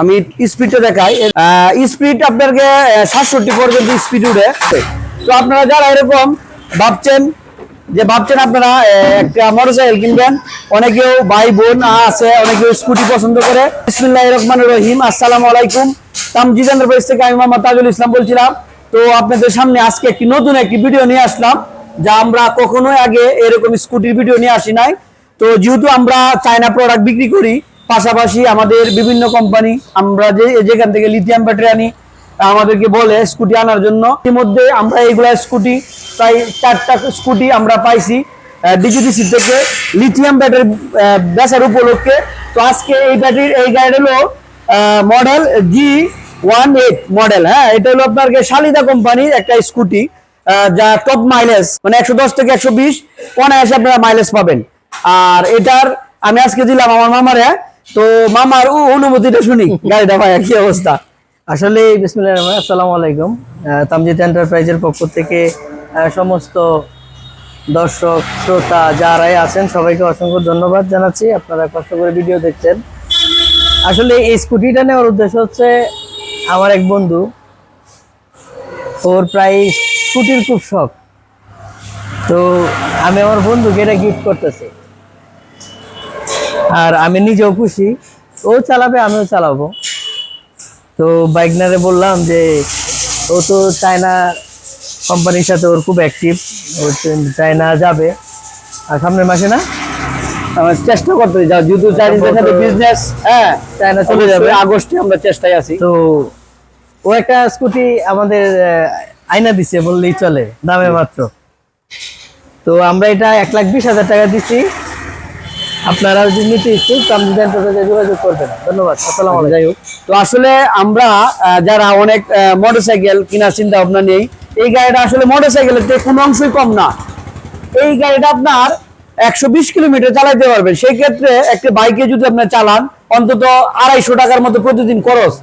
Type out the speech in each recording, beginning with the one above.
আমি স্পিডটা দেখাই। স্পিড আপনাকে সাতষট্টি পর্যন্ত স্পিড উঠে। তো আপনারা যারা এরকম ভাবছেন, যে ভাবছেন আপনারা একটা মোটরসাইকেল কিনবেন, অনেকেও ভাই, বোন আছে, অনেকেও স্কুটি পছন্দ করে। বিসমিল্লাহ রহমান রহিম, আসসালামু আলাইকুম। তামজিদ এন্টারপ্রাইজ থেকে আমি মোহাম্মদ তাজুল ইসলাম বলছিলাম। তো আপনাদের সামনে আজকে একটি নতুন একটি ভিডিও নিয়ে আসলাম, যা আমরা কখনোই আগে এরকম স্কুটির ভিডিও নিয়ে আসি নাই। তো যেহেতু আমরা চায়না প্রোডাক্ট বিক্রি করি পাশাপাশি আমাদের বিভিন্ন কোম্পানি আমরা যে যেখান থেকে লিথিয়াম ব্যাটারি আনি, আমাদেরকে বলে স্কুটি আনার জন্য। ইতিমধ্যে আমরা এইগুলা স্কুটি প্রায় চারটা স্কুটি আমরা পাইছি ডিজিটিসি থেকে লিথিয়াম ব্যাটারি বেচার উপলক্ষে। তো আজকে এই ব্যাটারির এই গাড়ি হলো model G one eight model হ্যাঁ? এটা হলো আপনার শালিদা কোম্পানির একটা স্কুটি যা টপ মাইলেজ মানে একশো দশ থেকে একশো বিশ, অনায়াসে আপনারা মাইলেজ পাবেন। আর এটার আমি আজকে দিলাম আমার মামারে তো মামার অনুমতিটা শুনি। গাড়িটা ভাই কি অবস্থা? আসলে আসসালামু আলাইকুম। তামজিদ এন্টারপ্রাইজের পক্ষ থেকে সমস্ত দর্শক, শ্রোতা যারাই আছেন, সবাইকে অসংখ্য ধন্যবাদ জানাচ্ছি। আপনারা কষ্ট করে ভিডিও দেখছেন। আসলে এই স্কুটিটা নেওয়ার উদ্দেশ্য হচ্ছে আমার এক বন্ধু। ওর প্রায় স্কুটির খুব শখ। তো আমি আমার বন্ধুকে এটা গিফট করতেছি। আর আমি নিজেও খুশি। ও চালাবে আমিও চালাবো। তো বাইকনারে বললাম যে ও তো চায়না কোম্পানির সাথে ওর খুব অ্যাক্টিভ ও চায়না যাবে। আর সামনের মাসে না? আমার চেষ্টা করতে যাও যেহেতু চাইনিজের সাথে বিজনেস হ্যাঁ চায়না চলে যাবে। আগস্টে আমরা চেষ্টায় আছি। তো ও একটা স্কুটি আমাদের আয়না দিছে বললেই চলে দামে মাত্র। তো আমরা এটা এক লাখ বিশ হাজার টাকা দিচ্ছি আপনারা যদি নিতে ইচ্ছুক তামজিদ এন্টারপ্রাইজে যোগাযোগ করবেন। ধন্যবাদ আসসালামু আলাইকুম। যাই হোক। তো আসলে আমরা যারা অনেক মোটরসাইকেল কেনার চিন্তা ভাবনা নেই এই গাড়িটা আসলে মোটরসাইকেলের থেকে কোনো অংশই কম না। এই গাড়িটা আপনার একশো বিশ কিলোমিটার চালাইতে পারবেন। সেই ক্ষেত্রে একটা বাইকে যদি আপনি চালান অন্তত আড়াইশো টাকার মতো প্রতিদিন খরচ।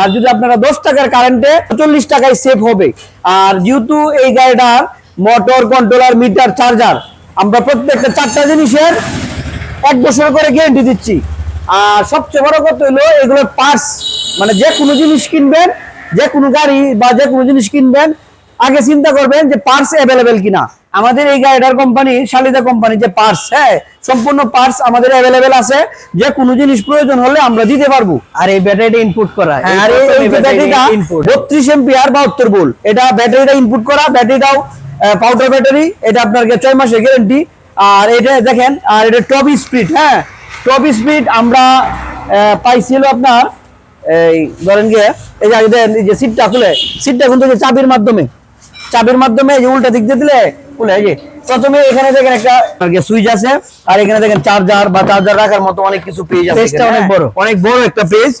আর যদি আপনারা দশ টাকার কারেন্টে চল্লিশ টাকায় সেভ হবে। আর যেহেতু এই গাড়িটার মোটর কন্ট্রোলার মিটার চার্জার আমরা প্রত্যেকটা চারটা জিনিসের এক বছর করে গ্যারেন্টি দিচ্ছি। আর সবচেয়ে বড় কথা হলো এগুলোর পার্টস মানে যে কোনো জিনিস কিনবেন যে কোনো গাড়ি বা যে কোনো জিনিস কিনবেন আগে চিন্তা করবেন যে পার্টস অ্যাভেলেবেল কিনা। আমাদের এই গাড়িটার কোম্পানি শালিদা কোম্পানি যে পার্টস হ্যাঁ সম্পূর্ণ পার্টস আমাদের অ্যাভেলেবেল আছে। যে কোনো জিনিস প্রয়োজন হলে আমরা দিতে পারব। আর এই ব্যাটারিটা ইনপুট করা হ্যাঁ, আর এই- ব্যাটারিটা বত্রিশ এম্পিয়ার বাহাত্তর ভোল্ট এটা ব্যাটারিটা ইনপুট করা ব্যাটারিটাও পাউডার ব্যাটারি এটা আপনার ছয় মাসের গ্যারেন্টি আর এটা দেখেন আর এটা টপ স্পিড হ্যাঁ? টপ স্পিড আমরা পাইছিল আপনার এই ধরেন গিয়ে এই যে দেখেন, এই যে সিটটা খুলে সিটটা কিন্তু চাবির মাধ্যমে চাবির মাধ্যমে এই যে উল্টা দিক দিয়ে দিলে খুলে এই যে। প্রথমে এখানে দেখেন একটা সুইচ আছে আর এখানে দেখেন চার্জার বা চার্জার রাখার মতো অনেক কিছু পেজ আছে পেজটা অনেক হ্যাঁ। বড়। অনেক বড় একটা পেজ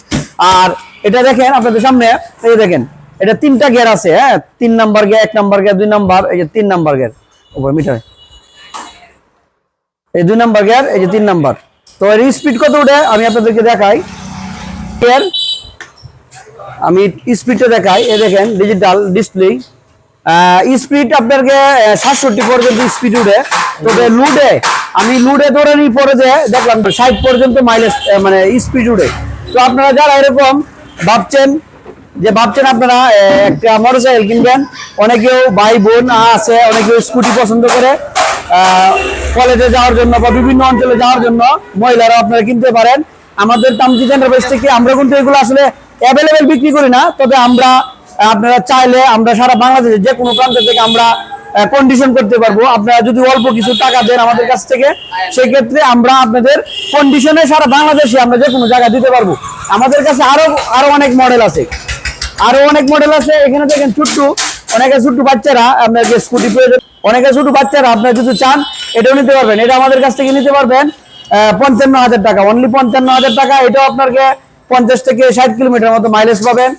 আর এটা দেখেন আপনাদের সামনে এই যে দেখেন এটা তিনটা গিয়ার আছে হ্যাঁ? তিন নাম্বার গিয়ার এক নাম্বার গিয়ার দুই নাম্বার এই যে তিন নাম্বার গিয়ার উপর মিটার এই দুই নাম্বার গিয়ার এই যে তিন নাম্বার। তো এর স্পিড কত উঠে? আমি আপনাদেরকে দেখাই। এর আমি স্পিডটা দেখাই। এ দেখেন ডিজিটাল ডিসপ্লে স্পিড আপনাকে সাতষট্টি পর্যন্ত স্পিড উঠে। তবে লুডে আমি লুডে নিই পরে যে, দেখলাম ষাট পর্যন্ত মাইলেজ মানে স্পিড উঠে। তো আপনারা যারা এরকম ভাবছেন যে ভাবছেন আপনারা একটা মোটরসাইকেল কিনবেন। অনেকেও ভাই বোন আছে, অনেকেও স্কুটি পছন্দ করে কলেজে যাওয়ার জন্য বা বিভিন্ন অঞ্চলে যাওয়ার জন্য মহিলারা আপনারা কিনতে পারেন। আমাদের তামজিদ এন্টারপ্রাইজ থেকে আমরা কিন্তু এগুলো আসলে অ্যাভেলেবেল বিক্রি করি না, তবে আমরা, আপনারা চাইলে আমরা সারা বাংলাদেশে যে কোনো প্রান্ত থেকে আমরা কন্ডিশন করতে পারব। আপনারা যদি অল্প কিছু টাকা দেন আমাদের কাছ থেকে, সেক্ষেত্রে আমরা আপনাদের কন্ডিশনে সারা বাংলাদেশে আমরা যে কোনো জায়গায় দিতে পারব। আমাদের কাছে আরও আরও অনেক মডেল আছে। আরও অনেক মডেল আছে, এখানে দেখেন ছোট্ট, অনেকে ছোট্ট বাচ্চারা, আপনার যে স্কুটি প্রয়োজন, অনেকে ছোট বাচ্চারা, আপনারা যদি চান, এটাও নিতে পারবেন। এটা আমাদের কাছ থেকে নিতে পারবেন পঞ্চান্ন হাজার টাকা অনলি পঞ্চান্ন হাজার টাকা। এটাও আপনাকে পঞ্চাশ থেকে ষাট কিলোমিটার মতো মাইলেজ পাবেন,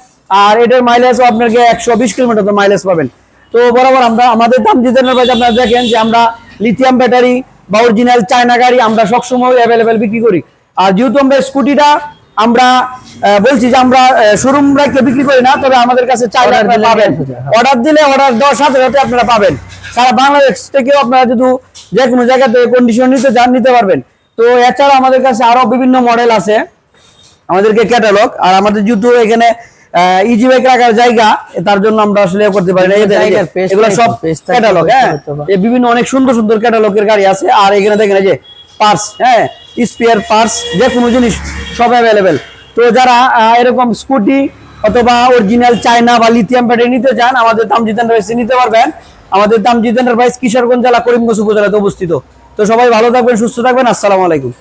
আর এটার মাইলেজও আপনাকে একশো বিশ কিলোমিটার মাইলেজ পাবেন। তো বরাবর আমরা, আমাদের দাম জিতানোর আপনারা দেখেন যে আমরা লিথিয়াম ব্যাটারি বা অরিজিনাল চায়না গাড়ি আমরা সবসময় অ্যাভেলেবেল বিক্রি করি। আর যেহেতু আমরা স্কুটিটা আমরা বলছি যে আমরা শোরুম রেখে বিক্রি করি না তবে আমাদের কাছে চাইলে পাবেন। অর্ডার দিলে অর্ডার দেওয়ার সাথে সাথে আপনারা পাবেন। সারা বাংলাদেশ থেকেও আপনারা যদি যে কোনো জায়গা থেকে কন্ডিশন নিতে চান নিতে পারবেন। তো এছাড়া আমাদের কাছে আরও বিভিন্ন মডেল আছে আমাদেরকে ক্যাটালগ আর আমাদের যেহেতু এখানে ইজি বাইক রাখার জায়গা তার জন্য আমরা আসলে করতে পারি না। এগুলো সব ক্যাটালগ হ্যাঁ। বিভিন্ন অনেক সুন্দর সুন্দর ক্যাটালগের গাড়ি আছে। আর এখানে দেখেন যে পার্স হ্যাঁ। স্পেয়ার পার্টস যে কোনো জিনিস সব অ্যাভেলেবেল তো যারা এরকম স্কুটি অথবা অরিজিনাল চায়না বা লিথিয়াম ব্যাটারি নিতে চান, আমাদের তামজিদ এন্টারপ্রাইজ নিতে পারবেন। আমাদের তামজিদ এন্টারপ্রাইজ কিশোরগঞ্জ জেলা, করিমগঞ্জ উপজেলাতে অবস্থিত। তো সবাই ভালো থাকবেন, সুস্থ থাকবেন, আসসালামু আলাইকুম।